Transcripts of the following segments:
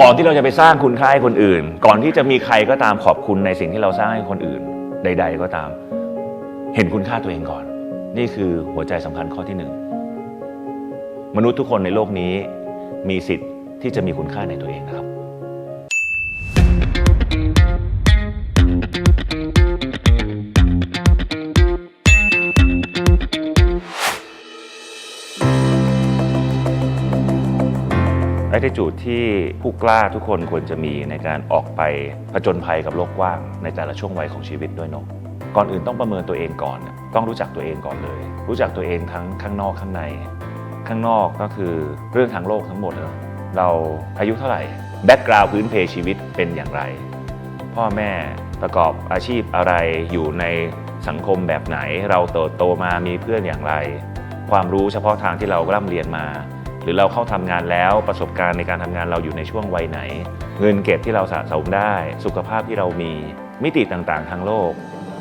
ก่อนที่เราจะไปสร้างคุณค่าให้คนอื่น ก่อนที่จะมีใครก็ตามขอบคุณในสิ่งที่เราสร้างให้คนอื่น ใด ๆ ก็ตาม เห็นคุณค่าตัวเองก่อน นี่คือหัวใจสำคัญข้อที่หนึ่งมนุษย์ทุกคนในโลกนี้มีสิทธิ์ที่จะมีคุณค่าในตัวเองนะครับ a t t i t u d e ที่ผู้กล้าทุกคนควรจะมีในการออกไปผจญภัยกับโลกกว้างในแต่ละช่วงวัยของชีวิตด้วยเนาะก่อนอื่นต้องประเมินตัวเองก่อน ต้องรู้จักตัวเองก่อนเลย รู้จักตัวเองทั้งข้างนอกข้างใน ข้างนอกก็คือเรื่องทางโลกทั้งหมดเนอะเราอายุเท่าไหร่แบ็กกราวด์พื้นเพชีวิตเป็นอย่างไร พ่อแม่ประกอบอาชีพอะไรอยู่ในสังคมแบบไหน เราเติบโตมามีเพื่อนอย่างไร ความรู้เฉพาะทางที่เราร่ำเรียนมา หรือเราเข้าทำงานแล้วประสบการณ์ในการทำงานเราอยู่ในช่วงวัยไหน เงินเก็บที่เราสะสมได้ สุขภาพที่เรามีมิติต่างๆ ทางโลก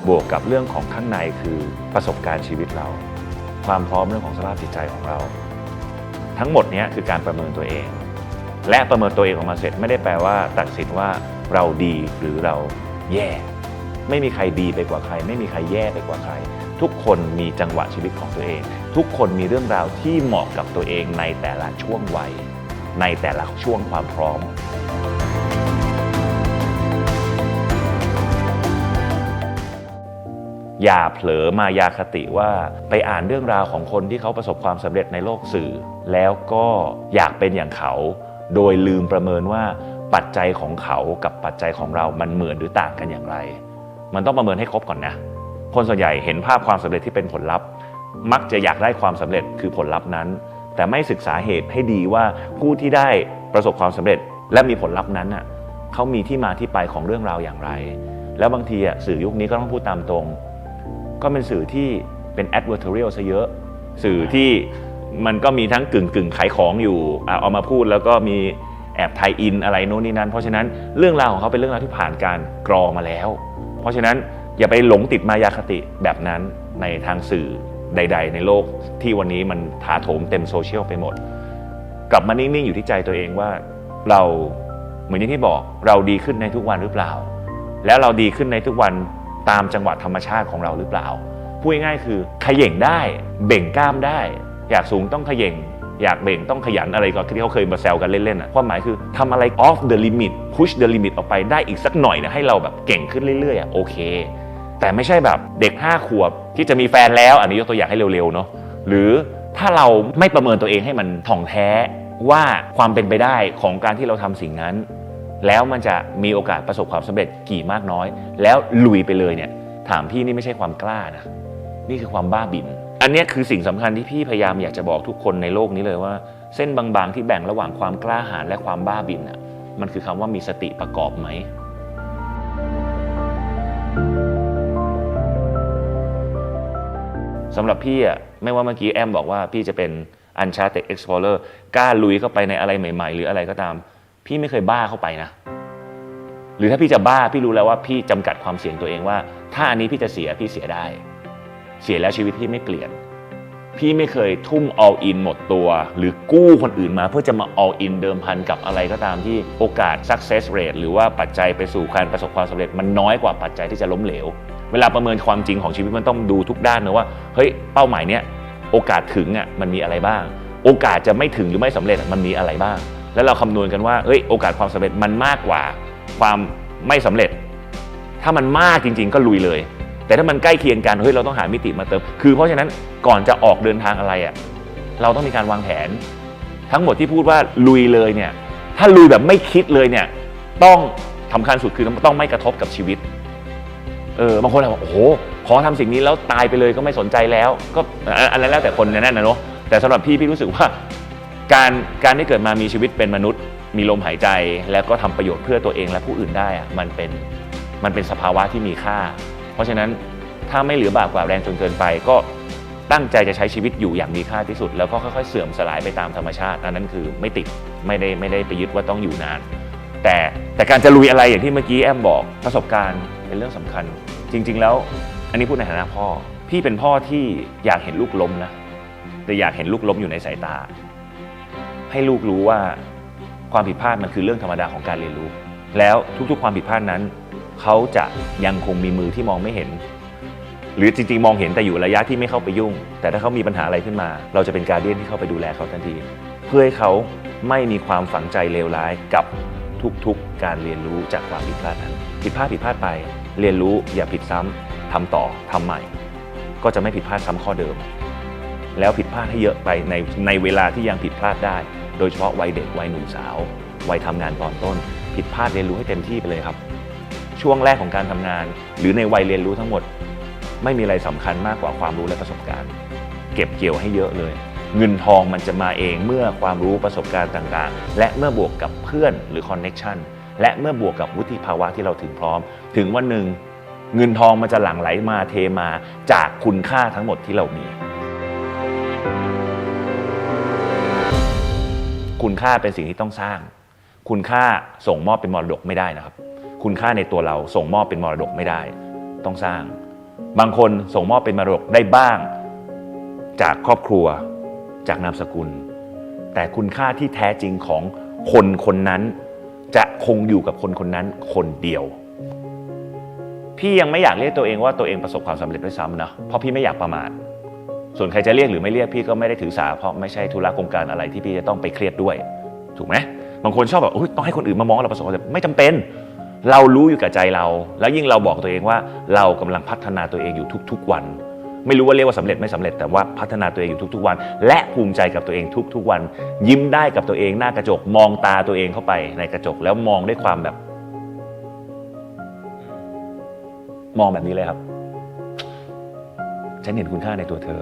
บวกกับเรื่องของข้างในคือประสบการณ์ชีวิตเรา ความพร้อมเรื่องของสภาพจิตใจของเรา ทั้งหมดนี้คือการประเมินตัวเอง และประเมินตัวเองออกมาเสร็จไม่ได้แปลว่า ตัดสินว่าเราดีหรือเราแย่ ไม่มีใครดีไปกว่าใคร ไม่มีใครแย่ไปกว่าใคร ทุกคนมีจังหวะชีวิตของตัวเอง ทุกคนมีเรื่องราวที่เหมาะกับตัวเองในแต่ละช่วงวัย ในแต่ละช่วงความพร้อม อย่าเผลอมายาคติว่าไปอ่านเรื่องราวของคนที่เขาประสบความสำเร็จในโลกสื่อ แล้วก็อยากเป็นอย่างเขา โดยลืมประเมินว่าปัจจัยของเขากับปัจจัยของเรามันเหมือนหรือต่างกันอย่างไร มันต้องประเมินให้ครบก่อนนะ คนส่วนใหญ่เห็นภาพความสำเร็จที่เป็นผลลัพธ์ มักจะอยากได้ความสำเร็จคือผลลัพธ์นั้น แต่ไม่ศึกษาเหตุให้ดีว่าผู้ที่ได้ประสบความสำเร็จ และมีผลลัพธ์นั้นน่ะเขามีที่มาที่ไปของเรื่องราวอย่างไร แล้วบางทีอะสื่อยุคนี้ก็ต้องพูดตามตรง ก็เป็นสื่อที่เป็น advertorial ซะเยอะ สื่อที่มันก็มีทั้งกึ่งกึ่งขายของอยู่เอามาพูดแล้วก็มีแอบไทยอินอะไรโน่นนี่นั่นเพราะฉะนั้นเรื่องราวของเขาเป็นเรื่องราวที่ผ่านการกรอมาแล้ว เพราะฉะนั้น อย่าไปหลงติดมายาคติแบบนั้นในทางสื่อใด ๆ ในโลกที่วันนี้มันถาโถมเต็มโซเชียลไปหมด กลับมานิ่งๆอยู่ที่ใจตัวเองว่าเราเหมือนอย่างที่บอกเราดีขึ้นในทุกวันหรือเปล่า แล้วเราดีขึ้นในทุกวันตามจังหวะธรรมชาติของเราหรือเปล่าพูดง่ายๆคือขย่งได้เบ่งกล้ามได้ อยากสูงต้องขย่งอยากเบ่งต้องขยันอะไรก็ที่เขาเคยมาแซวกันเล่นๆอะความหมายคือทำอะไร off the limit push the limit ออกไปได้อีกสักหน่อยนะให้เราแบบเก่งขึ้นเรื่อยๆอะโอเค แต่ไม่ใช่แบบเด็ก 5 ขวบที่จะมีแฟนแล้ว อันนี้ยกตัวอย่างให้เร็วๆเนาะหรือถ้าเราไม่ประเมินตัวเองให้มันถ่องแท้ว่าความเป็นไปได้ของการที่เราทำสิ่งนั้น แล้วมันจะมีโอกาสประสบความสำเร็จกี่มากน้อย แล้วลุยไปเลยเนี่ยถามพี่นี่ไม่ใช่ความกล้านะนี่คือความบ้าบิน อันนี้คือสิ่งสำคัญที่พี่พยายามอยากจะบอกทุกคนในโลกนี้เลยว่า เส้นบางๆที่แบ่งระหว่างความกล้าหาญและความบ้าบินอะมันคือคำว่ามีสติประกอบไหม สำหรับพี่อะไม่ว่าเมื่อกี้แอมบอกว่าพี่จะเป็น Uncharted Explorer กล้าลุยเข้าไปในอะไรใหม่ๆ หรืออะไรก็ตาม พี่ไม่เคยบ้าเข้าไปนะ หรือถ้าพี่จะบ้าพี่รู้แล้วว่าพี่จำกัดความเสี่ยงตัวเองว่า ถ้าอันนี้พี่จะเสียพี่เสียได้ เสียแล้วชีวิตพี่ไม่เปลี่ยน พี่ไม่เคยทุ่ม all in หมดตัว หรือกู้คนอื่นมาเพื่อจะมา all in เดิมพันกับอะไรก็ตามที่โอกาส success rate หรือว่าปัจจัยไปสู่การประสบความสำเร็จมันน้อยกว่าปัจจัยที่จะล้มเหลว เวลาประเมินความจริงของชีวิตมันต้องดูทุกด้านนะว่าเฮ้ยเป้าหมายเนี้ยโอกาสถึงอะมันมีอะไรบ้าง โอกาสจะไม่ถึงหรือไม่สำเร็จมันมีอะไรบ้าง แล้วเราคำนวณกันว่าเฮ้ยโอกาสความสำเร็จมันมากกว่าความไม่สำเร็จ ถ้ามันมากจริง ๆ ก็ลุยเลย แต่ถ้ามันใกล้เคียงกันเฮ้ยเราต้องหามิติมาเติมคือเพราะฉะนั้นก่อนจะออกเดินทางอะไรอะเราต้องมีการวางแผน ทั้งหมดที่พูดว่าลุยเลยเนี่ยถ้าลุยแบบไม่คิดเลยเนี่ยต้องสำคัญสุดคือต้องไม่กระทบกับชีวิต เออบางคนอาจบอกโอ้โหขอทำสิ่งนี้แล้วตายไปเลยก็ไม่สนใจแล้ว ก็อันนั้นแล้วแต่คนนั่นนะเนาะแต่สำหรับพี่พี่รู้สึกว่าการการที่เกิดมามีชีวิตเป็นมนุษย์ มีลมหายใจ แล้วก็ทำประโยชน์เพื่อตัวเองและผู้อื่นได้อะมันเป็นมันเป็นสภาวะที่มีค่า เพราะฉะนั้นถ้าไม่เหลือบากกว่าแรงจนเกินไปก็ตั้งใจจะใช้ชีวิตอยู่อย่างมีค่าที่สุด แล้วก็ค่อยๆเสื่อมสลายไปตามธรรมชาติอันนั้นคือไม่ติดไม่ได้ไม่ได้ไปยึดว่าต้องอยู่นาน แต่แต่การจะลุยอะไรอย่างที่เมื่อกี้แอมบอกประสบการณ์เป็นเรื่องสำคัญ จริง ๆ แล้ว อันนี้พูดในฐานะพ่อ พี่เป็นพ่อที่อยากเห็นลูกล้มนะ แต่อยากเห็นลูกล้มอยู่ในสายตา ให้ลูกรู้ว่าความผิดพลาดมันคือเรื่องธรรมดาของการเรียนรู้ แล้วทุกๆ ความผิดพลาดนั้น เขาจะยังคงมีมือที่มองไม่เห็น หรือจริงๆ มองเห็นแต่อยู่ระยะที่ไม่เข้าไปยุ่ง แต่ถ้าเขามีปัญหาอะไรขึ้นมา เราจะเป็นการเดียนที่เข้าไปดูแลเขาทันที เพื่อให้เขาไม่มีความฝังใจเลวร้ายกับทุกๆ การเรียนรู้จากความผิดพลาดนั้น ผิดพลาดผิดพลาดไป เรียนรู้อย่าผิดซ้ำทำต่อทำใหม่ ก็จะไม่ผิดพลาดซ้ำข้อเดิม แล้วผิดพลาดให้เยอะไปในในเวลาที่ยังผิดพลาดได้ โดยเฉพาะวัยเด็กวัยหนุ่มสาววัยทำงานตอนต้น ผิดพลาดเรียนรู้ให้เต็มที่ไปเลยครับ ช่วงแรกของการทำงาน หรือในวัยเรียนรู้ทั้งหมด ไม่มีอะไรสำคัญมากกว่าความรู้และประสบการณ์ เก็บเกี่ยวให้เยอะเลย เงินทองมันจะมาเองเมื่อความรู้ประสบการณ์ต่างๆ และเมื่อบวกกับเพื่อนหรือคอนเน็ชัน และเมื่อบวกกับวุฒิภาวะที่เราถึงพร้อม ถึงวันหนึ่งเงินทองมันจะหลั่งไหลมาเทมาจากคุณค่าทั้งหมดที่เรามี คุณค่าเป็นสิ่งที่ต้องสร้าง คุณค่าส่งมอบเป็นมรดกไม่ได้นะครับ คุณค่าในตัวเราส่งมอบเป็นมรดกไม่ได้ ต้องสร้าง บางคนส่งมอบเป็นมรดกได้บ้าง จากครอบครัว จากนามสกุล แต่คุณค่าที่แท้จริงของคนคนนั้น จะคงอยู่กับคนคนนั้นคนเดียว พี่ยังไม่อยากเรียกตัวเองว่าตัวเองประสบความสำเร็จด้วยซ้ำนะเพราะพี่ไม่อยากประมาทส่วนใครจะเรียกหรือไม่เรียกพี่ก็ไม่ได้ถือสา เพราะไม่ใช่ธุระโครงการอะไรที่พี่จะต้องไปเครียดด้วย ถูกไหมบางคนชอบแบบต้องให้คนอื่นมามองเราประสบความสำเร็จไม่จำเป็น เรารู้อยู่กับใจเรา แล้วยิ่งเราบอกตัวเองว่าเรากำลังพัฒนาตัวเองอยู่ทุก ๆ วัน ไม่รู้ว่าเรียกว่าสำเร็จไม่สำเร็จแต่ว่าพัฒนาตัวเองอยู่ทุก ๆ วัน และภูมิใจกับตัวเองทุก ๆ วัน ยิ้มได้กับตัวเองหน้ากระจกมองตาตัวเองเข้าไปในกระจกแล้วมองด้วยความแบบ มองแบบนี้เลยครับ ฉันเห็นคุณค่าในตัวเธอ